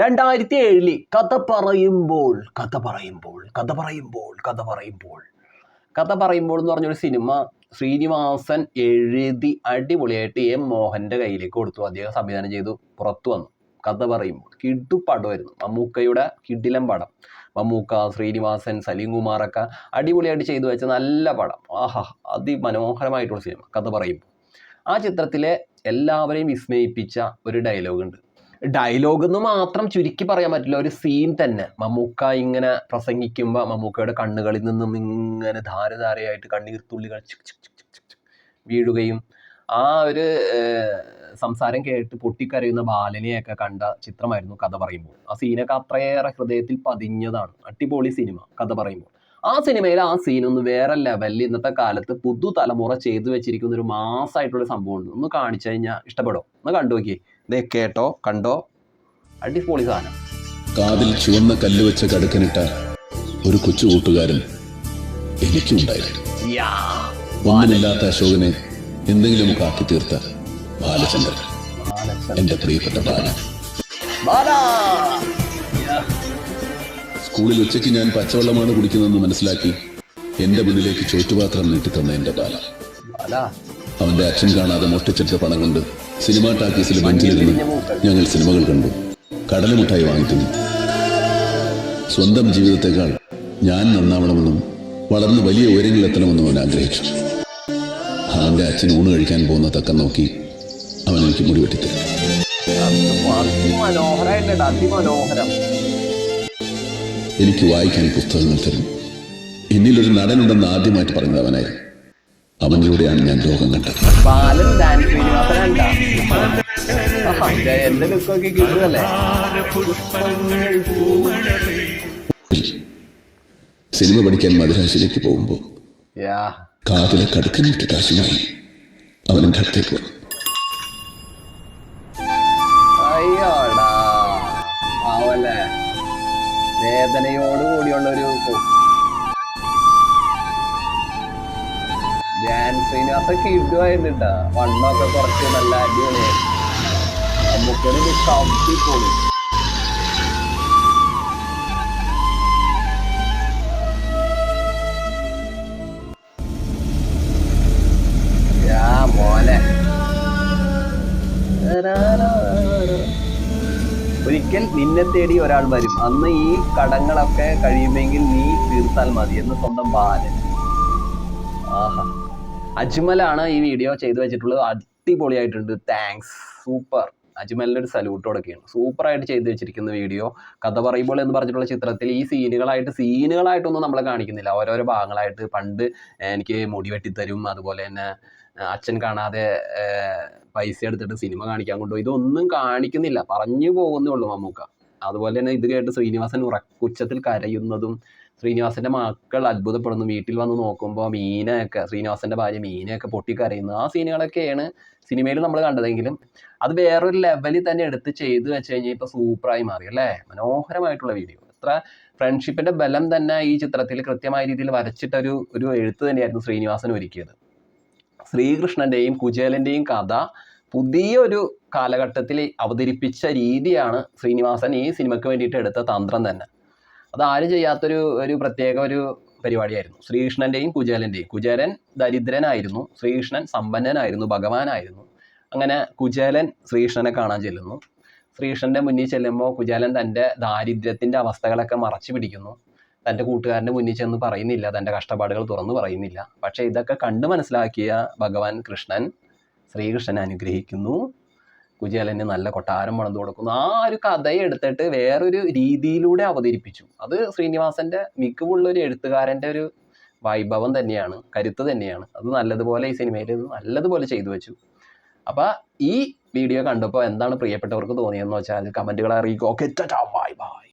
രണ്ടായിരത്തി ഏഴിൽ കഥ പറയുമ്പോൾ കഥ പറയുമ്പോൾ കഥ പറയുമ്പോൾ കഥ പറയുമ്പോൾ. കഥ പറയുമ്പോൾ എന്ന് പറഞ്ഞൊരു സിനിമ ശ്രീനിവാസൻ എഴുതി അടിപൊളിയായിട്ട് എം മോഹന്റെ കയ്യിലേക്ക് കൊടുത്തു. അദ്ദേഹം സംവിധാനം ചെയ്തു പുറത്തു വന്നു. കഥ പറയുമ്പോൾ കിഡു പടമായിരുന്നു. മമ്മൂക്കയുടെ കിഡിലം പടം. മമ്മൂക്ക ശ്രീനിവാസൻ സലീം കുമാറൊക്കെ അടിപൊളിയായിട്ട് ചെയ്തു വെച്ച നല്ല പടം. ആഹാ അതിമനോഹരമായിട്ടുള്ള സിനിമ. കഥ പറയുമ്പോൾ. ആ ചിത്രത്തിലെ എല്ലാവരെയും വിസ്മയിപ്പിച്ച ഒരു ഡയലോഗ് ഉണ്ട്. ഡയലോഗ് എന്ന് മാത്രം ചുരുക്കി പറയാൻ പറ്റില്ല. ഒരു സീൻ തന്നെ. മമ്മൂക്ക ഇങ്ങനെ പ്രസംഗിക്കുമ്പോൾ മമ്മൂക്കയുടെ കണ്ണുകളിൽ നിന്നും ഇങ്ങനെ ധാരധാരയായിട്ട് കണ്ണീർ തുള്ളികൾ വീഴുകയും ആ ഒരു സംസാരം കേട്ട് പൊട്ടിക്കരയുന്ന ബാലനെയൊക്കെ കണ്ട ചിത്രമായിരുന്നു കഥ പറയുമ്പോൾ. ആ സീനൊക്കെ അത്രയേറെ ഹൃദയത്തിൽ പതിഞ്ഞതാണ്. അടിപൊളി സിനിമ കഥ പറയുമ്പോൾ. ആ സിനിമയിൽ ആ സീൻ ഒന്ന് വേറെ ലെവലിൽ ഇന്നത്തെ കാലത്ത് പുതുതലമുറ ചെയ്തു വെച്ചിരിക്കുന്ന ഒരു മാസമായിട്ടുള്ള സംഭവമുണ്ട്. ഒന്ന് കാണിച്ചു കഴിഞ്ഞാൽ ഇഷ്ടപ്പെടും? ഒന്ന് കണ്ടു നോക്കിയേ. ഇതേ കേട്ടോ കണ്ടോ? അടിപൊളി സാധനം. കാതിൽ ചുവന്ന കല്ല് വെച്ച കടുക്കനിട്ട ഒരു കൊച്ചു കൂട്ടുകാരൻ എനിക്കുണ്ടായിരുന്നില്ലാത്ത ഒന്നുമില്ലാത്ത അശോകനെ എന്തെങ്കിലുമൊക്കെ ആക്കി തീർത്ത ബാലചന്ദ്രൻ എന്റെ പ്രിയപ്പെട്ട ബാല! സ്കൂളിൽ ഉച്ചയ്ക്ക് ഞാൻ പച്ചവെള്ളമാണ് കുടിക്കുന്നതെന്ന് മനസ്സിലാക്കി എന്റെ മുന്നിലേക്ക് ചോറ്റുപാത്രം നീട്ടിത്തന്ന എന്റെ ബാല ബാലാ. അവന്റെ അച്ഛൻ കാണാതെ മോഷ്ടിച്ചെടുത്ത പണം കൊണ്ട് സിനിമാ ടാക്കീസിൽ ബെഞ്ചിലിരുന്ന് ഞങ്ങൾ സിനിമകൾ കണ്ടു. കടലമുട്ടായി വാങ്ങിക്കുന്നു. സ്വന്തം ജീവിതത്തെക്കാൾ ഞാൻ നന്നാവണമെന്നും വളർന്ന് വലിയ ഉയരങ്ങളിലെത്തണമെന്നും അവൻ ആഗ്രഹിച്ചു. അവന്റെ അച്ഛൻ ഊണ് കഴിക്കാൻ പോകുന്ന തക്കം നോക്കി അവൻ എനിക്ക് മുടി വെട്ടിത്തരും. എനിക്ക് വായിക്കാൻ പുസ്തകങ്ങൾ തരും. എന്നിലൊരു നടനുണ്ടെന്ന് ആദ്യമായിട്ട് പറഞ്ഞത് അവനായിരുന്നു. അവനിലൂടെയാണ് ഞാൻ ലോകം കണ്ടത്. ബാലൻ ഡാൻസ് ശ്രീനിവാസനണ്ട എന്റെ ലുക്കൊക്കെ കിട്ടുമല്ലേ സിനിമ പഠിക്കാൻ മദ്രാസിലേക്ക് പോകുമ്പോൾ യാ. കാതിലെ കടുക്കനിട്ട് കാശുമായി അവനും കടത്തേക്ക് വന്നു വേദനയോട് കൂടിയുള്ള ഒരു ശ്രീനിവാസൊക്കെ ഒരിക്കൽ നിന്നെ തേടി ഒരാൾ വരും. അന്ന് ഈ കടങ്ങളൊക്കെ കഴിയുമെങ്കിൽ നീ തീർത്താൽ മതി എന്ന് സ്വന്തം ബാലൻ. ആഹാ. അജ്മലാണ് ഈ വീഡിയോ ചെയ്തു വെച്ചിട്ടുള്ളത്. അടിപൊളിയായിട്ടുണ്ട്. താങ്ക്സ് സൂപ്പർ അജ്മലിന്റെ ഒരു സല്യൂട്ട് കൊടുക്കുകയാണ് സൂപ്പറായിട്ട് ചെയ്തു വെച്ചിരിക്കുന്ന വീഡിയോ കഥ പറയുമ്പോൾ എന്ന് പറഞ്ഞിട്ടുള്ള ചിത്രത്തിൽ ഈ സീനുകളായിട്ട് സീനുകളായിട്ടൊന്നും നമ്മളെ കാണിക്കുന്നില്ല. ഓരോരോ ഭാഗങ്ങളായിട്ട് പണ്ട് എനിക്ക് മുടി വെട്ടിത്തരും അതുപോലെ തന്നെ അച്ഛൻ കാണാതെ പൈസ എടുത്തിട്ട് സിനിമ കാണിക്കാൻ കൊണ്ടുപോയി. ഇതൊന്നും കാണിക്കുന്നില്ല. പറഞ്ഞു പോകുന്നേ ഉള്ളൂ മമ്മൂക്ക. അതുപോലെ തന്നെ ഇത് കേട്ട് ശ്രീനിവാസൻ ഉറക്കുച്ചത്തിൽ കരയുന്നതും ശ്രീനിവാസന്റെ മക്കൾ അത്ഭുതപ്പെടുന്നു. വീട്ടിൽ വന്ന് നോക്കുമ്പോൾ മീനയൊക്കെ ശ്രീനിവാസന്റെ ഭാര്യ മീനയൊക്കെ പൊട്ടിക്കരയുന്നു. ആ സീനുകളൊക്കെയാണ് സിനിമയിൽ നമ്മൾ കണ്ടതെങ്കിലും അത് വേറൊരു ലെവലിൽ തന്നെ എടുത്ത് ചെയ്ത് വെച്ച് കഴിഞ്ഞാൽ ഇപ്പോൾ സൂപ്പറായി മാറി അല്ലേ? മനോഹരമായിട്ടുള്ള വീഡിയോ എത്ര ഫ്രണ്ട്ഷിപ്പിന്റെ ബലം തന്നെ ഈ ചിത്രത്തിൽ കൃത്യമായ രീതിയിൽ വരച്ചിട്ടൊരു ഒരു ഒരു എഴുത്ത് തന്നെയായിരുന്നു ശ്രീനിവാസൻ ഒരുക്കിയത്. ശ്രീകൃഷ്ണന്റെയും കുചേലന്റെയും കഥ പുതിയൊരു കാലഘട്ടത്തിൽ അവതരിപ്പിച്ച രീതിയാണ് ശ്രീനിവാസൻ ഈ സിനിമയ്ക്ക് വേണ്ടിയിട്ട് എടുത്ത തന്ത്രം തന്നെ. അത് ആരും ചെയ്യാത്തൊരു ഒരു പ്രത്യേക ഒരു പരിപാടിയായിരുന്നു. ശ്രീകൃഷ്ണന്റെയും കുചേലന്റെയും. കുചേലൻ ദരിദ്രനായിരുന്നു. ശ്രീകൃഷ്ണൻ സമ്പന്നനായിരുന്നു. ഭഗവാനായിരുന്നു. അങ്ങനെ കുചേലൻ ശ്രീകൃഷ്ണനെ കാണാൻ ചെല്ലുന്നു. ശ്രീകൃഷ്ണന്റെ മുന്നിൽ ചെല്ലുമ്പോൾ കുചേലൻ തന്റെ ദാരിദ്ര്യത്തിന്റെ അവസ്ഥകളൊക്കെ മറച്ചു പിടിക്കുന്നു. തന്റെ കൂട്ടുകാരന്റെ മുന്നിൽ ചെന്ന് പറയുന്നില്ല. തന്റെ കഷ്ടപ്പാടുകൾ തുറന്നു പറയുന്നില്ല. പക്ഷേ ഇതൊക്കെ കണ്ടു മനസ്സിലാക്കിയ ഭഗവാൻ കൃഷ്ണൻ ശ്രീകൃഷ്ണനെ അനുഗ്രഹിക്കുന്നു. കുചേലന് നല്ല കൊട്ടാരം പണിത് കൊടുക്കുന്നു. ആ ഒരു കഥയെ എടുത്തിട്ട് വേറൊരു രീതിയിലൂടെ അവതരിപ്പിച്ചു. അത് ശ്രീനിവാസന്റെ മികവുള്ള ഒരു എഴുത്തുകാരന്റെ ഒരു വൈഭവം തന്നെയാണ് കരുത്ത് തന്നെയാണ്. അത് നല്ലതുപോലെ ഈ സിനിമയിൽ നല്ലതുപോലെ ചെയ്തു വെച്ചു. അപ്പോൾ ഈ വീഡിയോ കണ്ടപ്പോൾ എന്താണ് പ്രിയപ്പെട്ടവർക്ക് തോന്നിയെന്ന് വെച്ചാൽ കമന്റുകൾ അറിയിക്കുക ഓക്കെ ബൈ ബൈ.